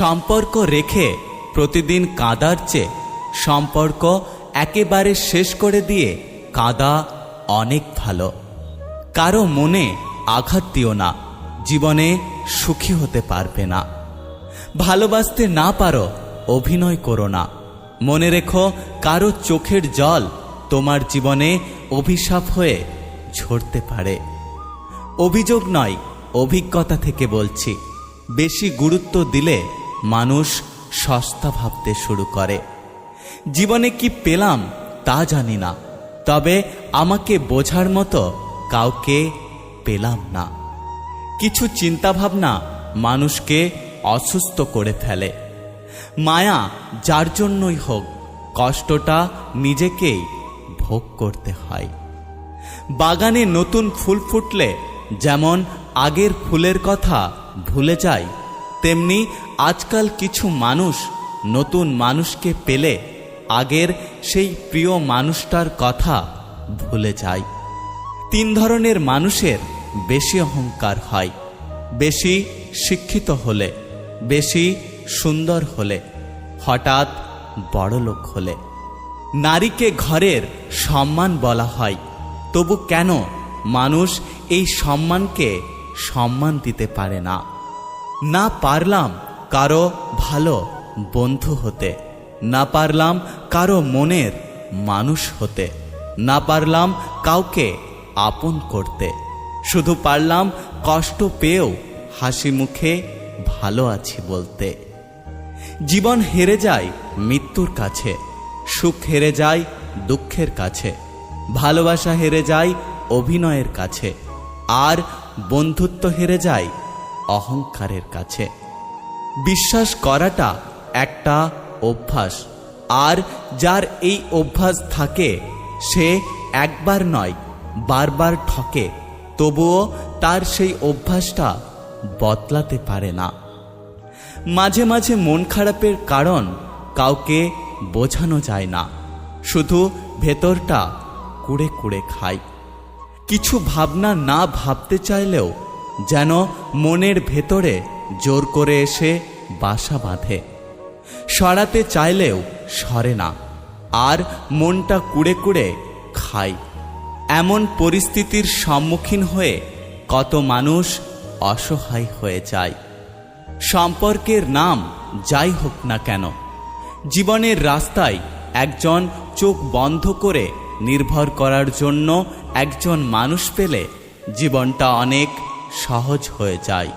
সম্পর্ক রেখে প্রতিদিন কাঁদার চেয়ে সম্পর্ক একেবারে শেষ করে দিয়ে কাঁদা অনেক ভালো। কারও মনে আঘাত দিও না, জীবনে সুখী হতে পারবে না। ভালোবাসতে না পারো, অভিনয় করো না। মনে রেখো, কারও চোখের জল তোমার জীবনে অভিশাপ হয়ে ঝরতে পারে। অভিযোগ নয়, অভিজ্ঞতা থেকে বলছি। বেশি গুরুত্ব দিলে মানুষ সস্তা ভাবতে শুরু করে। জীবনে কি পেলাম তা জানি না, তবে আমাকে বোঝার মতো কাউকে পেলাম না। কিছু চিন্তাভাবনা মানুষকে অসুস্থ করে ফেলে। মায়া যার জন্যই হোক, কষ্টটা নিজেকেই ভোগ করতে হয়। বাগানে নতুন ফুল ফুটলে যেমন আগের ফুলের কথা ভুলে যায় তেমনি আজকাল কিছু মানুষ নতুন মানুষকে পেলে আগের সেই প্রিয় মানুষটার কথা ভুলে যায়। তিন ধরনের মানুষের বেশি অহংকার হয়। বেশি শিক্ষিত হলে, বেশি সুন্দর হলে, হঠাৎ বড়লোক হলে। নারীকে ঘরের সম্মান বলা হয়। তবু কেন মানুষ এই সম্মানকে সম্মান দিতে পারে না? না পারলাম কারও ভালো বন্ধু হতে। না পারলাম কারও মনের মানুষ হতে। না পারলাম কাউকে আপন করতে। শুধু পারলাম কষ্ট পেয়েও হাসি মুখে ভালো আছি বলতে। জীবন হেরে যায় মৃত্যুর কাছে, সুখ হেরে যায় দুঃখের কাছে, ভালোবাসা হেরে যায় অভিনয়ের কাছে, আর বন্ধুত্ব হেরে যায় অহংকারের কাছে। বিশ্বাস করাটা একটা অভ্যাস। আর যার এই অভ্যাস থাকে, সে একবার নয়, বারবার ঠকে। তবুও তার সেই অভ্যাসটা বদলাতে পারে না। মাঝে মাঝে মন খারাপের কারণ কাউকে বোঝানো যায় না। শুধু ভেতরটা কুড়ে কুড়ে খায়। কিছু ভাবনা না ভাবতে চাইলেও যেন মনের ভেতরে জোর করে এসে বাসা বাঁধে। সরাতে চাইলেও সরে না। আর মনটা কুড়ে কুড়ে খায়। এমন পরিস্থিতির সম্মুখীন হয়ে কত মানুষ অসহায় হয়ে যায়। সম্পর্কের নাম যাই হোক না কেন, জীবনের রাস্তায় একজন চোখ বন্ধ করে নির্ভর করার জন্য একজন মানুষ পেলে জীবনটা অনেক সহজ হয়ে যায়।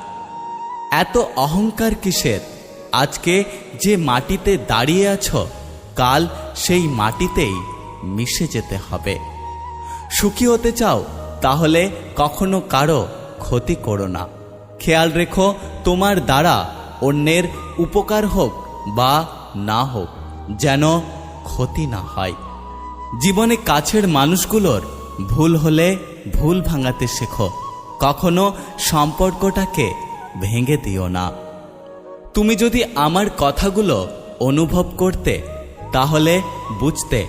এত অহংকার কিসের? আজকে যে মাটিতে দাঁড়িয়ে আছো, কাল সেই মাটিতেই মিশে যেতে হবে। সুখী হতে চাও, তাহলে কখনো কারও ক্ষতি করো না। খেয়াল রেখো, তোমার দ্বারা অন্যের উপকার হোক বা না হোক, যেন ক্ষতি না হয়। জীবনে কাছের মানুষগুলোর ভুল হলে ভুল ভাঙাতে শেখো। কখনো সম্পর্কটাকে ভেঙে দিও না। তুমি যদি আমার কথাগুলো অনুভব করতে, তাহলে বুঝতে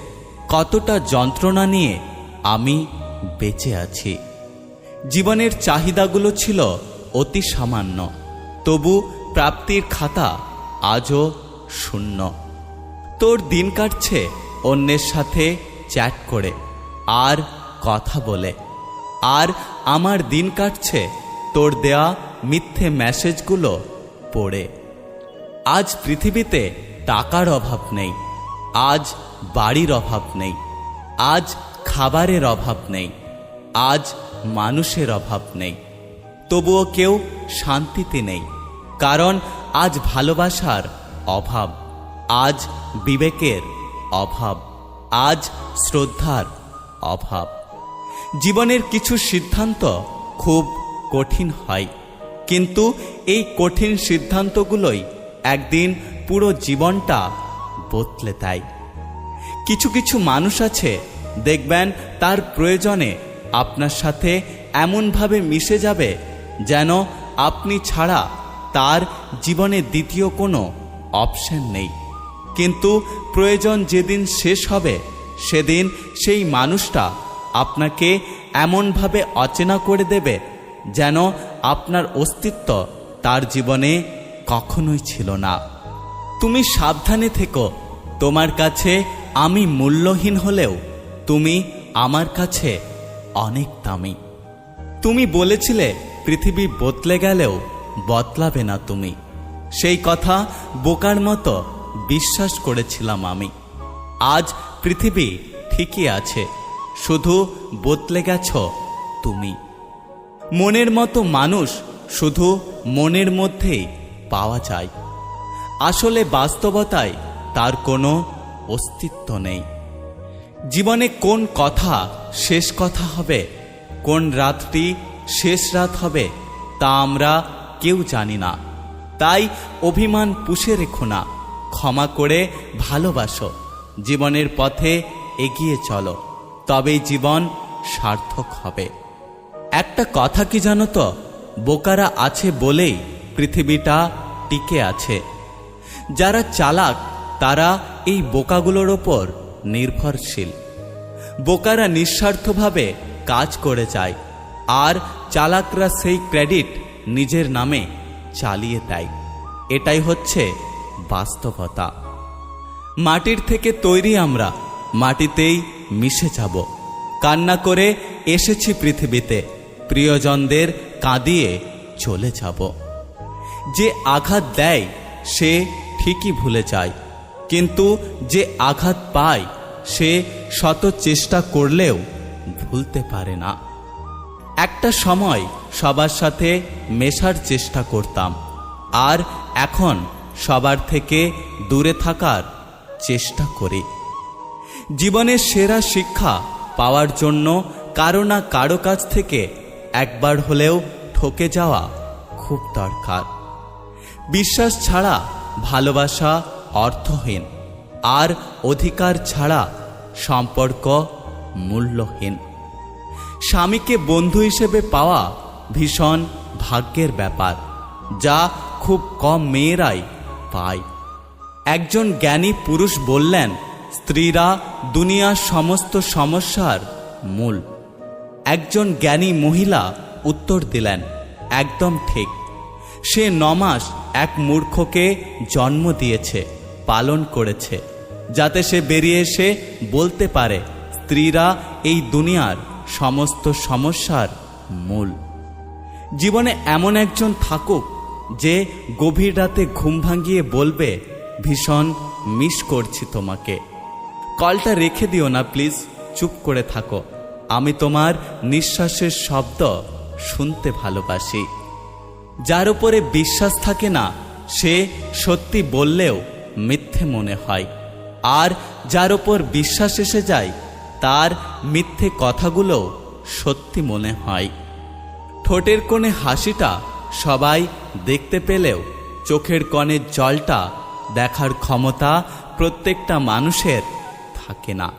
কতটা যন্ত্রণা নিয়ে আমি বেঁচে আছি। জীবনের চাহিদাগুলো ছিল অতি সামান্য, তবু প্রাপ্তির খাতা আজও শূন্য। তোর দিন কাটছে অন্যের সাথে চ্যাট করে, আর কথা বলে। আর আমার দিন কাটছে, তোর দেয়া মিথ্যে মেসেজগুলো পড়ে। আজ পৃথিবীতে টাকার অভাব নেই, আজ বাড়ির অভাব নেই, আজ খাবারের অভাব নেই, আজ মানুষের অভাব নেই। তবুও কেউ শান্তিতে নেই, কারণ আজ ভালোবাসার অভাব, আজ বিবেকের অভাব, আজ শ্রদ্ধার অভাব। জীবনের কিছু সিদ্ধান্ত খুব কঠিন হয়। কিন্তু এই কঠিন সিদ্ধান্তগুলোই একদিন পুরো জীবনটা বদলে দেয়। কিছু কিছু মানুষ আছে, দেখবেন তার প্রয়োজনে আপনার সাথে এমনভাবে মিশে যাবে যেন আপনি ছাড়া তার জীবনে দ্বিতীয় কোনো অপশন নেই। কিন্তু প্রয়োজন যেদিন শেষ হবে, সেদিন সেই মানুষটা আপনাকে এমনভাবে অচেনা করে দেবে যেন আপনার অস্তিত্ব তার জীবনে কখনোই ছিল না। তুমি সাবধানে থেকো। তোমার কাছে আমি মূল্যহীন হলেও তুমি আমার কাছে অনেক দামি। তুমি বলেছিলে, পৃথিবী বদলে গেলেও বদলাবে না তুমি। সেই কথা বোকার মতো বিশ্বাস করেছিলাম আমি। আজ পৃথিবী ঠিকই আছে। শুধু বদলে গেছ তুমি। মনের মতো মানুষ শুধু মনের মধ্যেই পাওয়া যায়। আসলে বাস্তবতায় তার কোনো অস্তিত্ব নেই। জীবনে কোন কথা শেষ কথা হবে, কোন রাতটি শেষ রাত হবে, তা আমরা কেউ জানি না। তাই অভিমান পুষে রেখো না, ক্ষমা করে ভালোবাসো, জীবনের পথে এগিয়ে চলো। তবেই জীবন সার্থক হবে। একটা কথা কি জানো তো? বোকারা আছে বলেই পৃথিবীটা টিকে আছে। যারা চালাক, তারা এই বোকাগুলোর ওপর নির্ভরশীল। বোকারা নিঃস্বার্থভাবে কাজ করে যায়, আর চালাকরা সেই ক্রেডিট নিজের নামে চালিয়ে দেয়। এটাই হচ্ছে বাস্তবতা। মাটির থেকে তৈরি আমরা, মাটিতেই মিশে যাব। কান্না করে এসেছি পৃথিবীতে। প্রিয়জনদের কাঁদিয়ে চলে যাব। যে আঘাত দেয়, সে ঠিকই ভুলে যায়। কিন্তু যে আঘাত পায়, সে শত চেষ্টা করলেও ভুলতে পারে না। একটা সময় সবার সাথে মেশার চেষ্টা করতাম। আর এখন সবার থেকে দূরে থাকার চেষ্টা করি। জীবনের সেরা শিক্ষা পাওয়ার জন্য কারও না কারও কাছ থেকে একবার হলেও ঠকে যাওয়া খুব দরকার। বিশ্বাস ছাড়া ভালোবাসা অর্থহীন, আর অধিকার ছাড়া সম্পর্ক মূল্যহীন। স্বামীকে বন্ধু হিসেবে পাওয়া ভীষণ ভাগ্যের ব্যাপার, যা খুব কম মেয়েরাই পায়। একজন জ্ঞানী পুরুষ বললেন স্ত্রীরা দুনিয়ার সমস্ত সমস্যার মূল। একজন জ্ঞানী মহিলা উত্তর দিলেন, একদম ঠিক। সে নমাস এক মূর্খকে জন্ম দিয়েছে, পালন করেছে। যাতে সে বেরিয়ে এসে বলতে পারে, স্ত্রীরা এই দুনিয়ার সমস্ত সমস্যার মূল। জীবনে এমন একজন থাকুক যে গভীর রাতে ঘুম ভাঙিয়ে বলবে, ভীষণ মিস করছি তোমাকে। কলটা রেখে দিও না, প্লিজ। চুপ করে থাকো। আমি তোমার নিঃশ্বাসের শব্দ শুনতে ভালোবাসি। যার উপরে বিশ্বাস থাকে না, সে সত্যি বললেও মিথ্যে মনে হয়। আর যার উপর বিশ্বাস এসে যায়, তার মিথ্যে কথাগুলো সত্যি মনে হয়। ঠোঁটের কোণে হাসিটা সবাই দেখতে পেলেও চোখের কণের জলটা দেখার ক্ষমতা প্রত্যেকটা মানুষের থাকে না।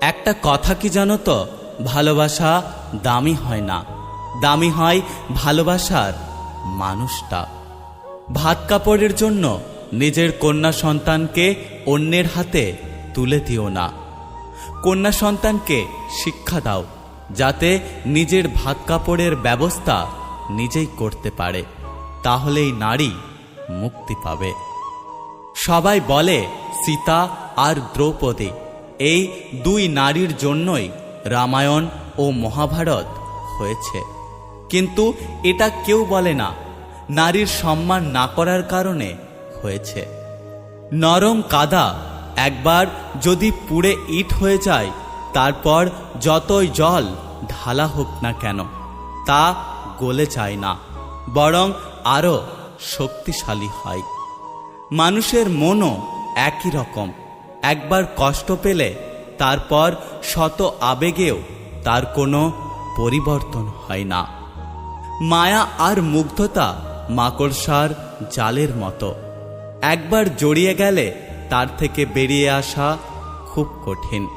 একটা কথা কি জানো তো? ভালোবাসা দামি হয় না। দামি হয় ভালোবাসার মানুষটা। ভাত কাপড়ের জন্য নিজের কন্যা সন্তানকে অন্যের হাতে তুলে দিও না। কন্যা সন্তানকে শিক্ষা দাও, যাতে নিজের ভাত কাপড়ের ব্যবস্থা নিজেই করতে পারে। তাহলেই নারী মুক্তি পাবে। সবাই বলে, সীতা আর দ্রৌপদী। এই দুই নারীর জন্যই রামায়ণ ও মহাভারত হয়েছে। কিন্তু এটা কেউ বলে না, নারীর সম্মান না করার কারণে হয়েছে। নরম কাদা একবার যদি পুড়ে ইট হয়ে যায়, তারপর যতই জল ঢালা হোক না কেন, তা গলে যায় না, বরং আরও শক্তিশালী হয়। মানুষের মনও একই রকম। একবার কষ্ট পেলে তারপর শত আবেগেও তার কোনো পরিবর্তন হয় না। মায়া আর মুগ্ধতা মাকড়সার জালের মতো। একবার জড়িয়ে গেলে তার থেকে বেরিয়ে আসা খুব কঠিন।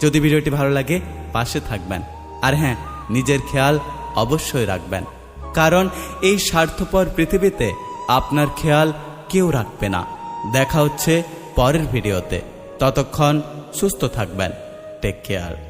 যদি ভিডিওটি ভালো লাগে, পাশে থাকবেন। আর হ্যাঁ নিজের খেয়াল অবশ্যই রাখবেন। কারণ এই স্বার্থপর পৃথিবীতে আপনার খেয়াল কেউ রাখবে না। দেখা হচ্ছে পরের ভিডিওতে। ততক্ষণ সুস্থ থাকবেন। Take care